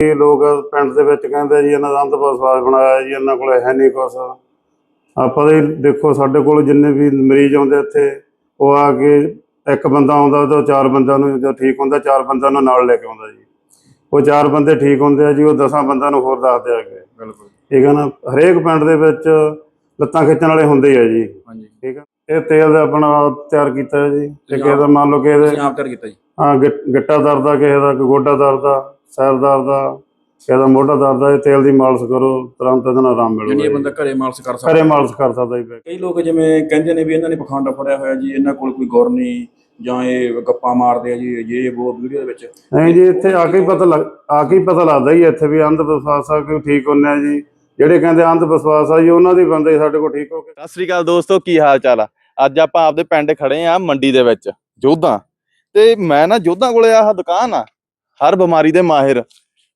ਇਹ ਲੋਕ ਪਿੰਡ ਦੇ ਵਿੱਚ ਕਹਿੰਦੇ ਜੀ ਇਹਨਾਂ ਦਾ ਅੰਧ ਵਿਸ਼ਵਾਸ ਬਣਾਇਆ ਜੀ ਇਹਨਾਂ ਕੋਲ ਹੈ ਨਹੀਂ ਕੁਛ। ਆਪਾਂ ਦੇ ਦੇਖੋ ਸਾਡੇ ਕੋਲ ਜਿੰਨੇ ਵੀ ਮਰੀਜ਼ ਆਉਂਦੇ ਇੱਥੇ ਉਹ ਆ ਕੇ ਇੱਕ ਬੰਦਾ ਆਉਂਦਾ ਤਾਂ ਚਾਰ ਬੰਦਿਆਂ ਨੂੰ ਜਦੋਂ ਠੀਕ ਹੁੰਦਾ ਚਾਰ ਬੰਦਿਆਂ ਨੂੰ ਨਾਲ ਲੈ ਕੇ ਆਉਂਦਾ ਜੀ। ਉਹ ਚਾਰ ਬੰਦੇ ਠੀਕ ਹੁੰਦੇ ਆ ਜੀ ਉਹ ਦਸਾਂ ਬੰਦਿਆਂ ਨੂੰ ਹੋਰ ਦੱਸਦੇ ਆ ਕੇ ਬਿਲਕੁਲ। ਠੀਕ ਹੈ ਨਾ? ਹਰੇਕ ਪਿੰਡ ਦੇ ਵਿੱਚ ਲੱਤਾਂ ਖਿੱਚਣ ਵਾਲੇ ਹੁੰਦੇ ਆ ਜੀ। ਹਾਂਜੀ। ਠੀਕ ਹੈ ਇਹ ਤੇਲ ਦਾ ਆਪਣਾ ਆਪ ਤਿਆਰ ਕੀਤਾ ਜੀ। ਤੇ ਕਿਸੇ ਦਾ ਮੰਨ ਲਓ ਕਿ ਤੁਸੀਂ ਆਪ ਤਿਆਰ ਕੀਤਾ ਜੀ। ਹਾਂ ਗਿੱਟਾ ਦਰਦ ਆ ਕਿਸੇ ਦਾ ਗੋਡਾ ਦਰਦ ਸਿਰ ਦਰਦ ਆ ਮੋਢਾ ਦਰਦ ਆ ਇਹ ਤੇਲ ਦੀ ਮਾਲਿਸ਼ ਕਰੋ ਤੁਰੰਤ ਇਹਦੇ ਨਾਲ ਆਰਾਮ ਮਿਲੂਗਾ ਇਹ ਜੀ। ਬੰਦਾ ਘਰੇ ਮਾਲਸ਼ ਕਰ ਸਕਦਾ। ਘਰੇ ਮਾਲਿਸ਼ ਕਰ ਸਕਦਾ ਜੀ ਕਈ ਲੋਕ ਜਿਵੇਂ ਕਹਿੰਦੇ ਨੇ ਵੀ ਇਹਨਾਂ ਨੇ ਪਖੰਡ ਫੜਿਆ ਹੋਇਆ ਜੀ ਇਹਨਾਂ ਕੋਲ ਕੋਈ ਗੁਰ ਨਹੀਂ ਜਾਂ ਇਹ ਗੱਪਾਂ ਮਾਰਦੇ ਆ ਜੀ ਇਹ ਉਹ ਵੀਡੀਓ ਦੇ ਵਿੱਚ ਨਹੀਂ ਜੀ ਇੱਥੇ ਆ ਕੇ ਹੀ ਪਤਾ ਲੱਗ ਆ ਕੇ ਹੀ ਪਤਾ ਲੱਗਦਾ ਜੀ ਇੱਥੇ ਵੀ ਅੰਧ ਵਿਸ਼ਵਾਸ ਆ ਕਿ ਠੀਕ ਹੁੰਨੇ ਆ ਜੀ। ਜਿਹੜੇ ਕਹਿੰਦੇ ਅੰਧ ਵਿਸ਼ਵਾਸ ਆ ਜੀ ਉਹਨਾਂ ਦੇ ਬੰਦੇ ਸਾਡੇ ਕੋਲ ਠੀਕ ਹੋ ਕੇ ਸਤਿ ਸ੍ਰੀ ਅਕਾਲ ਦੋਸਤੋ ਕੀ ਹਾਲ ਚਾਲ ਆ? ਅੱਜ ਆਪਾਂ ਆਪਦੇ ਪਿੰਡ ਖੜੇ ਆ ਮੰਡੀ ਦੇ ਵਿੱਚ ਜੋਧਾਂ। ਤੇ ਮੈਂ ਨਾ ਜੋਧਾਂ ਕੋਲੇ ਆਹ ਦੁਕਾਨ ਆ ਹਰ ਬਿਮਾਰੀ ਦੇ ਮਾਹਿਰ।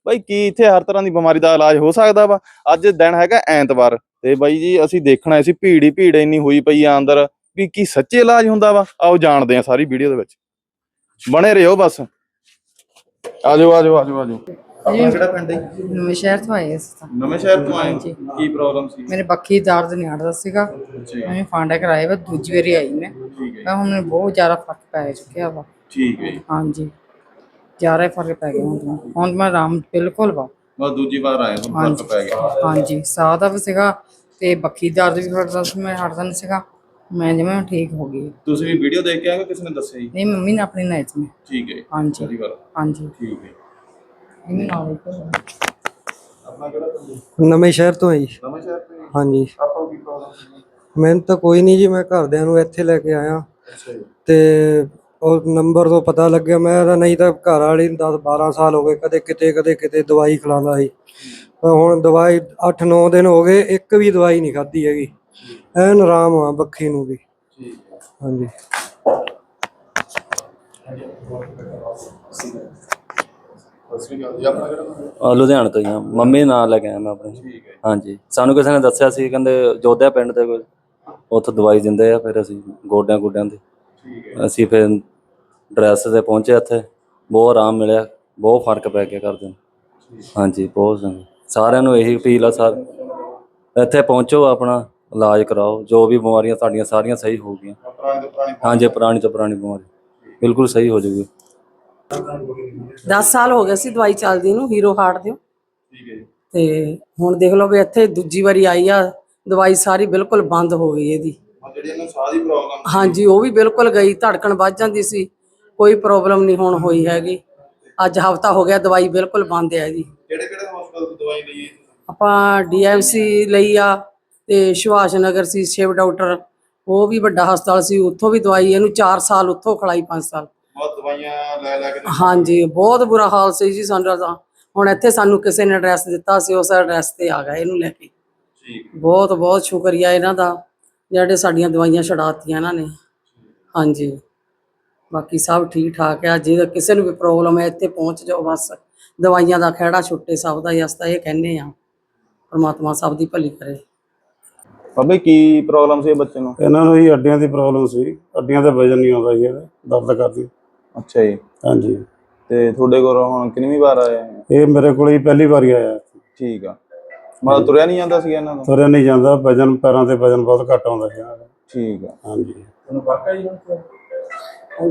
ਬਾਈ ਕੀ ਇੱਥੇ ਹਰ ਤਰ੍ਹਾਂ ਦੀ ਬਿਮਾਰੀ ਦਾ ਇਲਾਜ ਹੋ ਸਕਦਾ ਵਾ? ਅੱਜ ਦਿਨ ਹੈਗਾ ਐਤਵਾਰ ਤੇ ਬਾਈ ਜੀ ਅਸੀਂ ਦੇਖਣਾ ਸੀ ਭੀੜ ਹੀ ਭੀੜ ਇੰਨੀ ਹੋਈ ਪਈ ਆ ਅੰਦਰ ਵੀ ਕੀ ਸੱਚੇ ਇਲਾਜ ਹੁੰਦਾ ਵਾ? ਆਓ ਜਾਣਦੇ ਆ ਸਾਰੀ ਵੀਡੀਓ ਦੇ ਵਿੱਚ। ਬਣੇ ਰਹੋ ਬਸ। ਆਜੋ ਆਜੋ ਆਜੋ ਆਜੋ। ਆਪਣਾ ਕਿਹੜਾ ਪਿੰਡ ਹੈ? ਨਵੇਂ ਸ਼ਹਿਰ ਤੋਂ ਆਏ ਅਸੀਂ ਤਾਂ। ਨਵੇਂ ਸ਼ਹਿਰ ਤੋਂ ਆਏ ਹਾਂਜੀ। ਕੀ ਪ੍ਰੋਬਲਮ ਸੀ? ਮੇਰੇ ਬੱਖੀ ਦਰਦ ਨਹੀਂ ਹਟਦਾ ਸੀਗਾ। ਮੈਂ ਫਾਂਡਾ ਕਰਾਇਆ ਵਾ ਦੂਜੀ ਵਾਰੀ ਆਈ ਮੈਂ। ਮੈਂ ਹੁਣ ਬਹੁਤ ਜ਼ਿਆਦਾ ਫ਼ਰਕ ਪੈ ਚੁੱਕਿਆ ਵਾ। ਠੀਕ ਹੈ ਜੀ। ਹਾਂਜੀ। ਜ਼ਿਆਦਾ ਹੀ ਫ਼ਰਕ ਪੈ ਗਿਆ ਹੁਣ ਤਾਂ। ਹੁਣ ਮੈਂ ਆਰਾਮ ਬਿਲਕੁਲ ਵਾ। ਬਸ ਦੂਜੀ ਵਾਰ ਆਏ ਤੁਹਾਨੂੰ ਫ਼ਰਕ ਹਾਂਜੀ। ਪੈ ਗਿਆ। ਹਾਂਜੀ ਸਾਹ ਦਾ ਵੀ ਸੀਗਾ ਤੇ ਬੱਖੀ ਦਰਦ ਵੀ ਹਟਦਾ ਸੀ ਮੈਂ ਹਟਦਾ ਨਹੀਂ ਸੀਗਾ। ਮੈਂ ਜਿਵੇਂ ਹੁਣ ਠੀਕ ਹੋ ਗਈ। ਤੁਸੀਂ ਵੀ ਵੀਡੀਓ ਦੇਖ ਕੇ ਆਏ ਹੋ ਕਿਸੇ ਨੇ ਦੱਸਿਆ ਜੀ? ਨਹੀਂ ਮੰਮੀ ਨੇ ਆਪਣੀ ਨਾਈਟ में ਠੀਕ ਹੈ ਜੀ। ਹਾਂਜੀ। ਪਹਿਲੀ ਵਾਰ। ਹਾਂਜੀ। ਠੀਕ ਹੈ ਇਹਨੇ ਨਾਲ ਹੀ ਕਰਵਾਇਆ। ਆਪਣਾ ਕਿਹੜਾ ਪਿੰਡ ਨਵੇਂ ਸ਼ਹਿਰ ਤੋਂ ਹੈ ਜੀ। ਨਵਾਂ ਸ਼ਹਿਰ ਤੋਂ ਜੀ? ਹਾਂਜੀ। ਆਪਾਂ ਨੂੰ ਕੀ ਪ੍ਰੋਬਲਮ ਸੀ ਮੈਨੂੰ ਤਾਂ ਕੋਈ ਨਹੀਂ ਜੀ ਮੈਂ ਘਰਦਿਆਂ ਨੂੰ ਇੱਥੇ ਲੈ ਕੇ ਆਇਆ। ਅੱਛਾ ਜੀ। ਤੇ ਉਹ ਨੰਬਰ ਤੋਂ ਪਤਾ ਲੱਗਿਆ ਮੈਂ ਤਾਂ ਨਹੀਂ ਤਾਂ ਘਰ ਵਾਲੀ ਨੂੰ 10 12 ਸਾਲ ਹੋ ਗਏ ਕਦੇ ਕਿਤੇ ਕਦੇ ਕਿਤੇ ਦਵਾਈ ਖਿਲਾਉਂਦਾ ਸੀ। ਪਰ ਹੁਣ ਦਵਾਈ 8 9 ਦਿਨ ਹੋ ਗਏ ਇੱਕ ਵੀ ਦਵਾਈ ਨਹੀਂ ਖਾਧੀ ਹੈਗੀ। ਐਨ ਆਰਾਮ ਆ ਬੱਖੀ ਨੂੰ ਵੀ। ਹਾਂਜੀ? ਅਹ ਲੁਧਿਆਣੇ ਤੋਂ ਹੀ ਹਾਂ ਮੰਮੀ ਨਾਲ ਲੈ ਕੇ ਆਇਆ ਮੈਂ ਆਪਣੇ। ਠੀਕ ਹੈ ਹਾਂਜੀ। ਸਾਨੂੰ ਕਿਸੇ ਨੇ ਦੱਸਿਆ ਸੀ ਕਹਿੰਦੇ ਜੋਧਿਆ ਪਿੰਡ ਦੇ ਕੋਲ ਉੱਥੇ ਦਵਾਈ ਦਿੰਦੇ ਆ ਫਿਰ ਅਸੀਂ ਗੋਡਿਆਂ ਗੋਡਿਆਂ ਦੀ ਅਸੀਂ ਫਿਰ ਡਰੈਸ ਤੇ ਪਹੁੰਚੇ ਇੱਥੇ। ਬਹੁਤ ਆਰਾਮ ਮਿਲਿਆ ਬਹੁਤ ਫ਼ਰਕ ਪੈ ਗਿਆ ਕਰਦੇ ਨੂੰ। ਹਾਂਜੀ ਬਹੁਤ ਸਾਰਿਆਂ ਨੂੰ ਇਹੀ ਅਪੀਲ ਆ ਸਰ ਇੱਥੇ ਪਹੁੰਚੋ ਆਪਣਾ ਇਲਾਜ ਕਰਾਓ। ਜੋ ਵੀ ਬਿਮਾਰੀਆਂ ਤੁਹਾਡੀਆਂ ਸਾਰੀਆਂ ਸਹੀ ਹੋ ਗਈਆਂ। ਹਾਂਜੀ ਪੁਰਾਣੀ ਤੋਂ ਪੁਰਾਣੀ ਬਿਮਾਰੀ। ਬਿਲਕੁਲ ਸਹੀ ਹੋ ਜਾਊਗੀ 10 ਸਾਲ ਹੋ ਗਏ ਸੀ ਦਵਾਈ ਚੱਲਦੀ ਨੂੰ ਹੀਰੋ ਹਾਰਟ ਦਿਓ। ਠੀਕ ਹੈ ਜੀ ਤੇ ਹੁਣ ਦੇਖ ਲਓ ਵੀ ਇੱਥੇ ਦੂਜੀ ਵਾਰੀ ਆਈ ਆ ਦਵਾਈ ਸਾਰੀ ਬਿਲਕੁਲ ਬੰਦ ਹੋ ਗਈ ਇਹਦੀ। ਹਾਂ ਜਿਹੜੀ ਇਹਨਾਂ ਸਾਹ ਦੀ ਪ੍ਰੋਬਲਮ ਹਾਂਜੀ ਉਹ ਵੀ ਬਿਲਕੁਲ ਗਈ ਧੜਕਣ ਵੱਧ ਜਾਂਦੀ ਸੀ। ਕੋਈ ਪ੍ਰੋਬਲਮ ਨਹੀਂ ਹੁਣ ਹੋਈ ਹੈਗੀ। ਅੱਜ ਹਫਤਾ ਹੋ ਗਿਆ ਦਵਾਈ ਬਿਲਕੁਲ ਬੰਦ ਹੈ ਇਹਦੀ ਕਿਹੜੇ ਕਿਹੜੇ ਹਸਪਤਾਲ ਤੋਂ ਦਵਾਈ ਲਈ ਜੀ? ਆਪਾਂ ਡੀਐਮਸੀ ਲਈ ਆ ਤੇ ਸੁਭਾਸ਼ ਨਗਰ ਸੀ ਸ਼ਿਵ ਡਾਕਟਰ। ਉਹ ਵੀ ਵੱਡਾ ਹਸਪਤਾਲ ਸੀ ਉੱਥੋਂ ਵੀ ਦਵਾਈ ਇਹਨੂੰ 4 ਸਾਲ ਉੱਥੋਂ ਖਲਾਈ 5 ਸਾਲ। ਬਹੁਤ ਦਵਾਈਆਂ ਲੈ ਲੈ ਕੇ ਤੇ- ਹਾਂਜੀ ਬਹੁਤ ਬੁਰਾ ਹਾਲ ਸੀ ਜੀ ਸਾਡਾ ਤਾਂ। ਹੁਣ ਇੱਥੇ ਸਾਨੂੰ ਕਿਸੇ ਨੇ ਐਡਰੈਸ ਦਿੱਤਾ ਸੀ ਉਸ ਐਡਰੈਸ ਤੇ ਆ ਗਏ ਇਹਨੂੰ ਲੈ ਕੇ। ਠੀਕ। ਬਹੁਤ ਬਹੁਤ ਸ਼ੁਕਰੀਆ ਇਹਨਾਂ ਦਾ ਜਿਹੜੇ ਸਾਡੀਆਂ ਦਵਾਈਆਂ ਛਡਾਤੀਆਂ ਇਹਨਾਂ ਨੇ। ਹਾਂਜੀ। ਬਾਕੀ ਸਭ ਠੀਕ ਠਾਕ ਹੈ ਜੇ ਕਿਸੇ ਨੂੰ ਵੀ ਪ੍ਰੋਬਲਮ ਹੈ ਇੱਥੇ ਪਹੁੰਚ ਜਾਓ ਬਸ। ਦਵਾਈਆਂ ਦਾ ਖਹਿੜਾ ਛੁੱਟੇ ਸਭ ਦਾ ਹੀ ਅਸਤਾ ਇਹ ਕਹਿੰਦੇ ਆ ਪਰਮਾਤਮਾ ਸਭ ਦੀ ਭਲੀ ਕਰੇ। ਬਾਬੇ ਕੀ ਪ੍ਰੋਬਲਮ ਸੀ ਬੱਚੇ ਨੂੰ? ਇਹਨਾਂ ਨੂੰ ਜੀ ਹੱਡੀਆਂ ਦੀ ਪ੍ਰੋਬਲਮ ਸੀ ਹੱਡੀਆਂ ਦਾ ਵਜਨ ਨਹੀਂ ਆਉਂਦਾ ਜੀ ਇਹਦੇ ਦਰਦ ਕਰਦੀ। ਅੱਛਾ ਜੀ। ਹਾਂਜੀ। ਤੇ ਤੁਹਾਡੇ ਕੋਲ ਹੁਣ ਕਿੰਨੀ ਵਾਰ ਆਏ ਆ? ਇਹ ਮੇਰੇ ਕੋਲ ਹੀ ਪਹਿਲੀ ਵਾਰੀ ਆਇਆ ਠੀਕ ਆ। ਮਤਲਬ ਤੁਰਿਆ ਨਹੀਂ ਜਾਂਦਾ ਸੀ ਇਹਨਾਂ ਦਾ ਤੁਰਿਆ ਨਹੀਂ ਜਾਂਦਾ ਵਜਨ ਪੈਰਾਂ ਤੇ ਵਜਨ ਬਹੁਤ ਘੱਟ ਆਉਂਦਾ ਸੀ। ਇਹਨਾਂ ਦਾ ਠੀਕ ਆ। ਹਾਂਜੀ। ਤੁਹਾਨੂੰ ਹੈ ਜੀ ਹੁਣ ਹੁਣ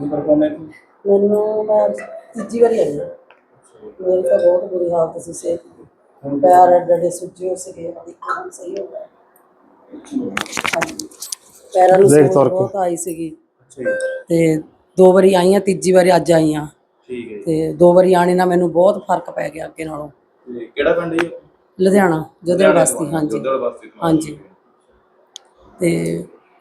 ਫ਼ਰਕ ਆਉਂਦਾ ਹੈ ਮੈਨੂੰ ਮੈਂ ਤੀਜੀ ਵਾਰੀ ਆਈ ਹਾਂ। ਮੇਰੀ ਤਾਂ ਬਹੁਤ ਬੁਰੀ ਹਾਲਤ ਸੀ ਸੇ ਪੈਰ ਡੱਡੇ ਸੁੱਜੇ ਹੋ ਸਕੇ ਇੱਕਦਮ ਸਹੀ ਹੋ ਗਿਆ। ਹਾਂਜੀ। ਪੈਰਾਂ ਨੂੰ ਦੇਖ ਸੋਜ ਤੁਰ ਕੇ। ਬਹੁਤ ਆਈ ਸੀਗੀ। ਅੱਛਾ ਜੀ। ਤੇ ਦੋ ਵਾਰੀ ਆਈ ਹਾਂ ਤੀਜੀ ਵਾਰੀ ਅੱਜ ਆਈ ਹਾਂ। ਠੀਕ ਹੈ ਜੀ। ਤੇ ਦੋ ਵਾਰੀ ਆਣੇ ਨਾਲ ਮੈਨੂੰ ਬਹੁਤ ਫ਼ਰਕ ਪੈ ਗਿਆ ਅੱਗੇ ਨਾਲੋਂ। ਕਿਹੜਾ ਪਿੰਡ ਜੀ? ਲੁਧਿਆਣਾ ਜਦੜ ਬਸਤੀ। ਹਾਂਜੀ। ਤੇ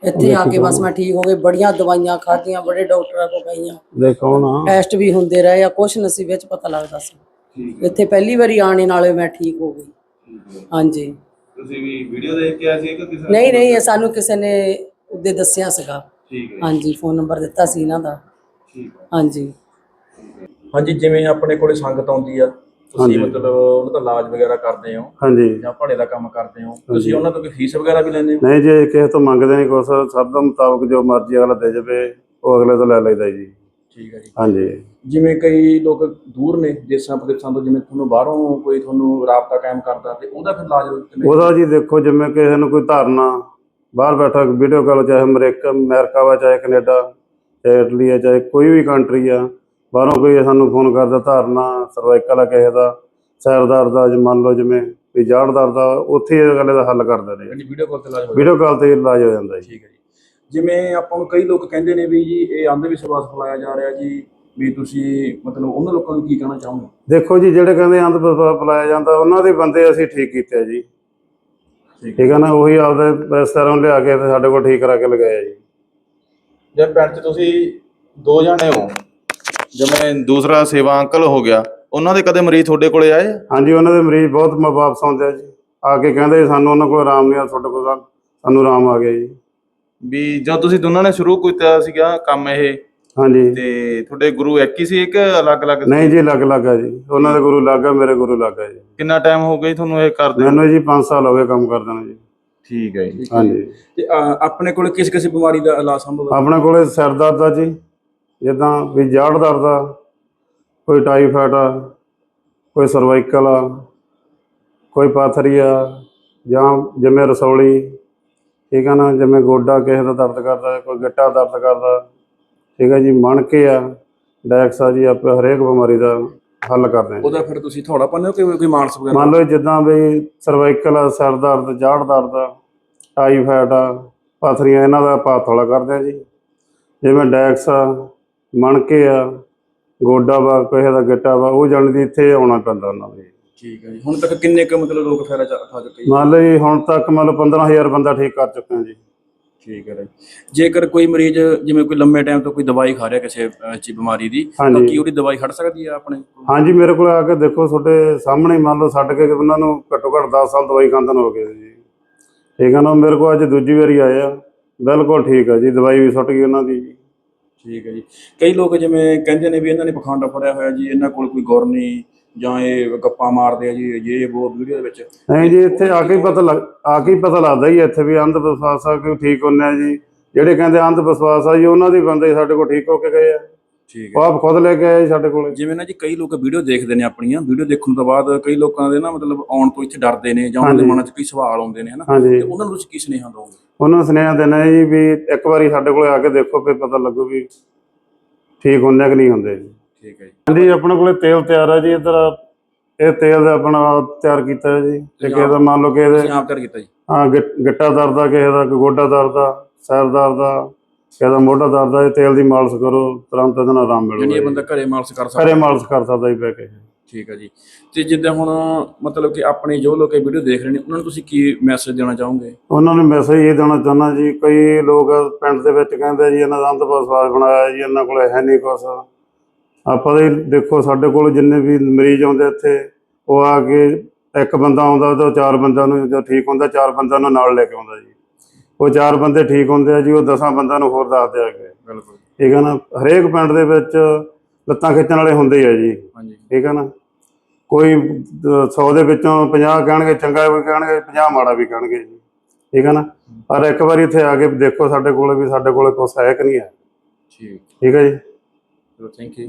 ਇੱਥੇ ਆ ਕੇ ਬਸ ਮੈਂ ਠੀਕ ਹੋ ਗਈ ਬੜੀਆਂ ਦਵਾਈਆਂ ਖਾਧੀਆਂ ਬੜੇ ਡਾਕਟਰਾਂ ਕੋਲ ਗਈਆਂ। ਦੇਖੋ ਨਾ। ਟੈਸਟ ਵੀ ਹੁੰਦੇ ਰਹੇ ਆ ਕੁਛ ਨਸੀਬ ਵਿੱਚ ਪਤਾ ਲੱਗਦਾ ਸੀ। ਇੱਥੇ ਪਹਿਲੀ ਵਾਰੀ ਆਣੇ ਨਾਲੇ ਮੈਂ ਠੀਕ ਹੋ ਗਈ। ਹਾਂਜੀ। ਤੁਸੀਂ ਵੀ ਵੀਡੀਓ ਦੇਖ ਕੇ ਆਏ ਸੀ ਕਿ ਕਿਸੇ ਨਹੀਂ ਨਹੀਂ ਇਹ ਸਾਨੂੰ ਕਿਸੇ ਨੇ ਉਹਦੇ ਦੱਸਿਆ ਸੀਗਾ। ਠੀਕ ਹੈ। ਹਾਂਜੀ ਫੋਨ ਨੰਬਰ ਦਿੱਤਾ ਸੀ ਇਹਨਾਂ ਦਾ। ਠੀਕ ਹੈ। ਹਾਂਜੀ। ਹਾਂਜੀ ਜਿਵੇਂ ਆਪਣੇ ਕੋਲੇ ਸੰਗਤ ਆਉਂਦੀ ਆ ਤੁਸੀਂ ਮਤਲਬ ਉਹਨਾਂ ਦਾ ਇਲਾਜ ਵਗੈਰਾ ਕਰਦੇ ਹੋ ਹਾਂਜੀ। ਜਾਂ ਭਾੜੇ ਦਾ ਕੰਮ ਕਰਦੇ ਹੋ ਤੁਸੀਂ ਉਹਨਾਂ ਤੋਂ ਕੋਈ ਫੀਸ ਵਗੈਰਾ ਵੀ ਲੈਂਦੇ ਹੋ? ਨਹੀਂ ਜੇ ਕਿਸੇ ਤੋਂ ਮੰਗਦੇ ਨਹੀਂ ਕੁਛ ਸਭ ਦਾ ਮੁਤਾਬਕ ਜੋ ਮਰਜ਼ੀ ਅਗਲਾ ਦੇ ਜਾਵੇ ਉਹ ਅਗਲੇ ਤੋਂ ਲੈ ਲੈਂਦਾ ਜੀ। ਠੀਕ ਹੈ ਜੀ। ਹਾਂਜੀ। ਜਿਵੇਂ ਕਈ ਲੋਕ ਦੂਰ ਨੇ ਦੇਸ਼ਾਂ ਪ੍ਰਦੇਸ਼ਾਂ ਤੋਂ ਜਿਵੇਂ ਤੁਹਾਨੂੰ ਬਾਹਰੋਂ ਕੋਈ ਤੁਹਾਨੂੰ ਰਾਬਤਾ ਕਾਇਮ ਕਰਦਾ ਤੇ ਉਹਦਾ ਫਿਰ ਇਲਾਜ ਕਿਵੇਂ ਉਹਦਾ ਜੀ ਦੇਖੋ ਜਿਵੇਂ ਕਿਸੇ ਨੂੰ ਕੋਈ ਧਾਰਨਾ ਬਾਹਰ ਬੈਠਾ ਵੀਡੀਓ ਕਾਲ ਚਾਹੇ ਅਮਰੀਕਾ ਅਮਰੀਕਾ ਵਾ ਚਾਹੇ ਕੈਨੇਡਾ ਚਾਹੇ ਇਟਲੀ ਆ ਚਾਹੇ ਕੋਈ ਵੀ ਕੰਟਰੀ ਆ ਬਾਹਰੋਂ ਕੋਈ ਸਾਨੂੰ ਫੋਨ ਕਰਦਾ ਧਾਰਨਾ ਸਰਵਾਈਕਲ ਆ ਕਿਸੇ ਦਾ ਸੈਰਦਾਰ ਦਾ ਜੇ ਮੰਨ ਲਓ ਜਿਵੇਂ ਵੀ ਜਾੜਦਾਰ ਦਾ ਉੱਥੇ ਇਹ ਅਗਲੇ ਦਾ ਹੱਲ ਕਰਦੇ ਨੇ ਜਿਹੜੀ ਵੀਡੀਓ ਕਾਲ ਤੇ ਇਲਾਜ ਹੋ ਵੀਡੀਓ ਕਾਲ ਤੇ ਇਲਾਜ ਹੋ ਜਾਂਦਾ ਜੀ। ਠੀਕ ਹੈ ਜੀ। ਜਿਵੇਂ ਆਪਾਂ ਨੂੰ ਕਈ ਲੋਕ ਕਹਿੰਦੇ ਨੇ ਵੀ ਜੀ ਇਹ ਅੰਧ ਵਿਸ਼ਵਾਸ ਫੈਲਾਇਆ ਜਾ ਰਿਹਾ ਜੀ ਵੀ ਤੁਸੀਂ ਮਤਲਬ ਉਹਨਾਂ ਲੋਕਾਂ ਨੂੰ ਕੀ ਕਹਿਣਾ ਚਾਹੋਗੇ? ਦੇਖੋ ਜੀ ਜਿਹੜੇ ਕਹਿੰਦੇ ਅੰਧ ਵਿਸ਼ਵਾਸ ਫੈਲਾਇਆ ਜਾਂਦਾ ਉਹਨਾਂ ਦੇ ਬੰਦੇ ਅਸੀਂ ਠੀਕ ਕੀਤੇ ਆ ਜੀ। ਠੀਕ ਆ ਨਾ ਉਹੀ ਆਪਦੇ ਰਿਸ਼ਤੇਦਾਰਾਂ ਨੂੰ ਲਿਆ ਕੇ ਤੇ ਸਾਡੇ ਕੋਲ ਠੀਕ ਕਰਾ ਕੇ ਲਗਾਇਆ ਜੀ। ਜੇ ਪਿੰਡ 'ਚ ਤੁਸੀਂ ਦੋ ਜਾਣੇ ਹੋ ਜਿਵੇਂ ਦੂਸਰਾ ਸੇਵਾ ਅੰਕਲ ਹੋ ਗਿਆ ਉਹਨਾਂ ਦੇ ਕਦੇ ਮਰੀਜ਼ ਤੁਹਾਡੇ ਕੋਲੇ ਆਏ? ਹਾਂਜੀ ਉਹਨਾਂ ਦੇ ਮਰੀਜ਼ ਬਹੁਤ ਮ- ਵਾਪਸ ਆਉਂਦੇ ਆ ਜੀ। ਆ ਕੇ ਕਹਿੰਦੇ ਸਾਨੂੰ ਉਹਨਾਂ ਕੋਲ ਆਰਾਮ ਨਹੀਂ ਆ ਤੁਹਾਡੇ ਕੋਲ ਸਾਨੂੰ ਆਰਾਮ ਆ ਗਿਆ ਜੀ। ਵੀ ਜਦ ਤੁਸੀਂ ਦੋਨਾਂ ਨੇ ਸ਼ੁਰੂ ਕੀਤਾ ਸੀਗਾ ਕੰਮ ਇਹ? ਹਾਂਜੀ। ਤੇ ਤੁਹਾਡੇ ਗੁਰੂ ਇੱਕ ਹੀ ਸੀ ਇੱਕ ਅਲੱਗ-ਅਲੱਗ ਸੀ? ਨਹੀਂ ਜੀ ਅਲੱਗ ਆ ਜੀ। ਉਹਨਾਂ ਦੇ ਗੁਰੂ ਅਲੱਗ ਆ ਮੇਰੇ ਗੁਰੂ ਅਲੱਗ ਆ ਜੀ। ਕਿੰਨਾ ਟਾਈਮ ਹੋ ਗਿਆ ਜੀ ਤੁਹਾਨੂੰ ਇਹ ਕਰਦੇ ਮੈਨੂੰ ਜੀ 5 ਸਾਲ ਹੋ ਗਏ ਕੰਮ ਕਰਦੇ ਨੂੰ ਜੀ। ਠੀਕ ਹੈ ਜੀ। ਹਾਂਜੀ। ਤੇ ਅ, ਆਪਣੇ ਕੋਲ ਕਿਸ ਕਿਸ ਬਿਮਾਰੀ ਦਾ ਇਲਾਜ ਸੰਭਵ ਹੈ? ਆਪਣੇ ਕੋਲੇ ਸਿਰ ਦਰਦ ਆ ਜੀ। ਜਿੱਦਾਂ ਵੀ ਜਾੜ ਦਰਦ ਆ ਕੋਈ ਟਾਈਫਾਇਡ ਆ ਕੋਈ ਸਰਵਾਈਕਲ ਆ ਕੋਈ ਪਾਥਰੀ ਆ ਜਾਂ ਜਿਵੇਂ ਰਸੌਲੀ ਠੀਕ ਆ ਨਾ ਜਿਵੇਂ ਗੋਡਾ ਕਿਸੇ ਦਾ ਦਰਦ ਕਰਦਾ ਕੋਈ ਗਿੱਟਾ ਦਰਦ ਕਰਦਾ ਠੀਕ ਆ ਜੀ ਆ ਡੈਕਸ ਆ ਜੀ ਆਪੇ ਹਰੇਕ ਬਿਮਾਰੀ ਦਾ ਹੱਲ ਕਰਦੇ ਆ। ਉਹਦਾ ਫਿਰ ਤੁਸੀਂ ਥੋੜਾ ਪਾਉਂਦੇ ਹੋ ਕਿ ਕੋਈ ਮਾਨਸ ਵਗੈਰਾ ਮੰਨ ਲਓ ਜਿੱਦਾਂ ਵੀ ਸਰਵਾਈਕਲ ਆ ਸਿਰ ਦਰਦ ਜਾੜ ਦਰਦ ਆ ਟਾਈਫਾਇਡ ਆ ਪਾਥਰੀਆਂ ਇਹਨਾਂ ਦਾ ਆਪਾਂ ਥੋੜਾ ਕਰਦੇ ਆ ਜੀ ਜਿਵੇਂ ਡੈਕਸ ਆ ਮਣਕੇ ਆ ਗੋਡਾ ਵਾ ਕਿਸੇ ਦਾ ਗਿੱਟਾ ਵਾ ਉਹ ਜਾਣ ਦੀ ਇੱਥੇ ਆਉਣਾ ਪੈਂਦਾ ਉਹਨਾਂ ਨੂੰ ਜੀ। ਠੀਕ ਹੈ ਜੀ। ਹੁਣ ਤੱਕ ਕਿੰਨੇ ਕੁ ਮਤਲਬ ਲੋਕ ਫੈਰਾ ਚਾ ਖਾ ਚੁੱਕੇ ਜੀ? ਮੰਨ ਲਓ ਜੀ ਹੁਣ ਤੱਕ ਮੰਨ ਲਓ 15000 ਬੰਦਾ ਠੀਕ ਕਰ ਚੁੱਕੇ ਹਾਂ ਜੀ। ਠੀਕ ਹੈ ਜੀ। ਜੇਕਰ ਕੋਈ ਮਰੀਜ਼ ਜਿਵੇਂ ਕੋਈ ਲੰਮੇ ਟਾਈਮ ਤੋਂ ਕੋਈ ਦਵਾਈ ਖਾ ਰਿਹਾ ਕਿਸੇ ਅ, ਚੀ ਬਿਮਾਰੀ ਦੀ ਤਾਂ ਹਾਂਜੀ। ਕੀ ਉਹਦੀ ਦਵਾਈ ਖੜ ਸਕਦੀ ਹੈ ਆਪਣੇ ਕੋਲ? ਹਾਂਜੀ ਮੇਰੇ ਕੋਲ ਆ ਕੇ ਦੇਖੋ ਤੁਹਾਡੇ ਸਾਹਮਣੇ ਹੀ ਮੰਨ ਲਓ ਛੱਡ ਕੇ ਉਹਨਾਂ ਨੂੰ ਘੱਟੋ ਘੱਟ 10 ਸਾਲ ਦਵਾਈ ਖਾਂਦੇ ਨੂੰ ਹੋ ਗਏ ਜੀ। ਠੀਕ ਹੈ ਨਾ ਮੇਰੇ ਕੋਲ ਅੱਜ ਦੂਜੀ ਵਾਰੀ ਆਏ ਆ। ਬਿਲਕੁਲ ਠੀਕ ਆ ਜੀ ਦਵਾਈ ਵੀ ਸੁੱਟ ਗਈ ਉਹਨਾਂ ਦੀ ਜੀ। ਠੀਕ ਹੈ ਜੀ। ਕਈ ਲੋਕ ਜਿਵੇਂ ਕਹਿੰਦੇ ਨੇ ਵੀ ਇਹਨਾਂ ਨੇ ਪਖੰਡ ਫੜਿਆ ਹੋਇਆ ਜੀ, ਇਹਨਾਂ ਕੋਲ ਕੋਈ ਗੁਰ ਨਹੀਂ ਜਾਂ ਇਹ ਗੱਪਾਂ ਮਾਰਦੇ ਆ ਜੀ ਇਹ ਉਹ ਵੀਡੀਓ ਦੇ ਵਿੱਚ ਨਹੀਂ ਜੀ, ਇੱਥੇ ਆ ਕੇ ਹੀ ਪਤਾ ਲੱਗ ਆ ਕੇ ਹੀ ਪਤਾ ਲੱਗਦਾ ਜੀ, ਇੱਥੇ ਵੀ ਅੰਧ ਵਿਸ਼ਵਾਸ ਆ ਕਿ ਠੀਕ ਹੁੰਨੇ ਆ ਜੀ। ਜਿਹੜੇ ਕਹਿੰਦੇ ਅੰਧ ਵਿਸ਼ਵਾਸ ਆ ਜੀ, ਉਹਨਾਂ ਦੇ ਬੰਦੇ ਸਾਡੇ ਕੋਲ ਠੀਕ ਹੋ ਕੇ ਗਏ ਆ। ਠੀਕ ਉਹ ਆਪ ਖੁਦ ਲੈ ਕੇ ਆਏ ਸਾਡੇ ਕੋਲ। ਜਿਵੇਂ ਨਾ ਜੀ ਕਈ ਲੋਕ ਵੀਡੀਓ ਦੇਖਦੇ ਨੇ ਆਪਣੀਆਂ ਵੀਡੀਓ ਦੇਖਣ ਤੋਂ ਬਾਅਦ ਕਈ ਲੋਕਾਂ ਦੇ ਨਾ ਮਤਲਬ ਆਉਣ ਤੋਂ ਇੱਥੇ ਡਰਦੇ ਨੇ ਜਾਂ ਉਹਨਾਂ ਦੇ। ਮਨਾਂ 'ਚ ਕਈ ਸਵਾਲ ਆਉਂਦੇ ਨੇ ਹਨਾ? ਤੇ ਉਹਨਾਂ ਨੂੰ ਤੁਸੀਂ ਕੀ ਸੁਨੇਹਾ ਦਿਓਗੇ ਉਹਨਾਂ ਨੂੰ ਸੁਨੇਹਾ ਦੇਣਾ ਜੀ ਵੀ ਇੱਕ ਵਾਰੀ ਸਾਡੇ ਕੋਲ ਆ ਕੇ ਦੇਖੋ ਫਿਰ ਪਤਾ ਲੱਗੂ ਵੀ ਠੀਕ ਹੁੰਦੇ ਕਿ ਨਹੀਂ ਹੁੰਦੇ ਜੀ। ਠੀਕ ਹੈ ਜੀ। ਹਾਂਜੀ ਆਪਣੇ ਕੋਲੇ ਤੇਲ ਤਿਆਰ ਹੈ ਜੀ ਇਧਰ ਇਹ ਤੇਲ ਦਾ ਆਪਣਾ ਤਿਆਰ ਕੀਤਾ ਹੈ ਜੀ। ਤੇ ਕਿਸੇ ਦਾ ਮੰਨ ਲਓ ਕਿ ਇਹਦੇ ਤੁਸੀਂ ਆਪ ਕਰ ਕੀਤਾ ਜੀ। ਹਾਂ ਗਿੱਟਾ ਦਰਦ ਕਿਸੇ ਦਾ ਕੋਈ ਗੋਡਾ ਦਰਦ ਆ ਸਿਰ ਦਰਦ ਆ ਕਿਸੇ ਦਾ ਮੋਢਾ ਦਰਦ ਇਹ ਤੇਲ ਦੀ ਮਾਲਿਸ਼ ਕਰੋ ਤੁਰੰਤ ਇਹਦੇ ਨਾਲ ਆਰਾਮ ਯਾਨੀ ਮਿਲੂਗਾ ਇਹ ਜੀ। ਬੰਦਾ ਘਰੇ ਮਾਲਸ਼ ਕਰ ਘਰੇ ਸਕਦਾ ਮਾਲਿਸ਼ ਕਰ ਸਕਦਾ ਜੀ ਬਹਿ ਕੇ। ਠੀਕ ਹੈ ਜੀ। ਤੇ ਜਿੱਦਾਂ ਹੁਣ ਮਤਲਬ ਕਿ ਆਪਣੇ ਜੋ ਲੋਕ ਇਹ ਵੀਡੀਓ ਦੇਖ ਰਹੇ ਨੇ ਉਹਨਾਂ ਨੂੰ ਤੁਸੀਂ ਕੀ ਮੈਸੇਜ ਦੇਣਾ ਚਾਹੋਗੇ? ਉਹਨਾਂ ਨੂੰ ਮੈਸੇਜ ਇਹ ਦੇਣਾ ਚਾਹੁੰਦਾ ਜੀ ਕਈ ਲੋਕ ਪਿੰਡ ਦੇ ਵਿੱਚ ਕਹਿੰਦੇ ਜੀ ਇਹਨਾਂ ਦਾ ਅੰਧ ਵਿਸ਼ਵਾਸ ਬਣਾਇਆ ਜੀ ਇਹਨਾਂ ਕੋਲੇ ਹੈ ਨਹੀਂ ਕੁਛ। ਆਪਾਂ ਦੇ ਦੇਖੋ ਸਾਡੇ ਕੋਲ ਜਿੰਨੇ ਵੀ ਮਰੀਜ਼ ਆਉਂਦੇ ਇੱਥੇ ਉਹ ਆ ਕੇ ਇੱਕ ਬੰਦਾ ਆਉਂਦਾ ਤਾਂ ਚਾਰ ਬੰਦਿਆਂ ਨੂੰ ਜਦੋਂ ਠੀਕ ਹੁੰਦਾ ਚਾਰ ਬੰਦਿਆਂ ਨੂੰ ਨਾਲ ਲੈ ਕੇ ਆਉਂਦਾ ਜੀ। ਉਹ ਚਾਰ ਬੰਦੇ ਠੀਕ ਹੁੰਦੇ ਆ ਜੀ ਉਹ ਦਸਾਂ ਬੰਦਿਆਂ ਨੂੰ ਹੋਰ ਦੱਸਦੇ ਆ ਕੇ ਬਿਲਕੁਲ। ਠੀਕ ਹੈ ਨਾ? ਹਰੇਕ ਪਿੰਡ ਦੇ ਵਿੱਚ ਲੱਤਾਂ ਖਿੱਚਣ ਵਾਲੇ ਹੁੰਦੇ ਆ ਜੀ। ਹਾਂਜੀ। ਠੀਕ ਹੈ ਨਾ? ਕੋਈ 100 ਦੇ ਵਿੱਚੋਂ 50 ਕਹਿਣਗੇ ਚੰਗਾ ਵੀ ਕਹਿਣਗੇ 50 ਮਾੜਾ ਵੀ ਕਹਿਣਗੇ ਜੀ। ਠੀਕ ਹੈ ਨਾ? ਪਰ ਇੱਕ ਵਾਰੀ ਇੱਥੇ ਆ ਕੇ ਦੇਖੋ ਸਾਡੇ ਕੋਲ ਵੀ ਸਾਡੇ ਕੋਲ ਕੁਛ ਹੈ ਕਿ ਨਹੀਂ ਹੈ। ਠੀਕ। ਠੀਕ ਹੈ ਜੀ? ਚਲੋ ਥੈਂਕ ਯੂ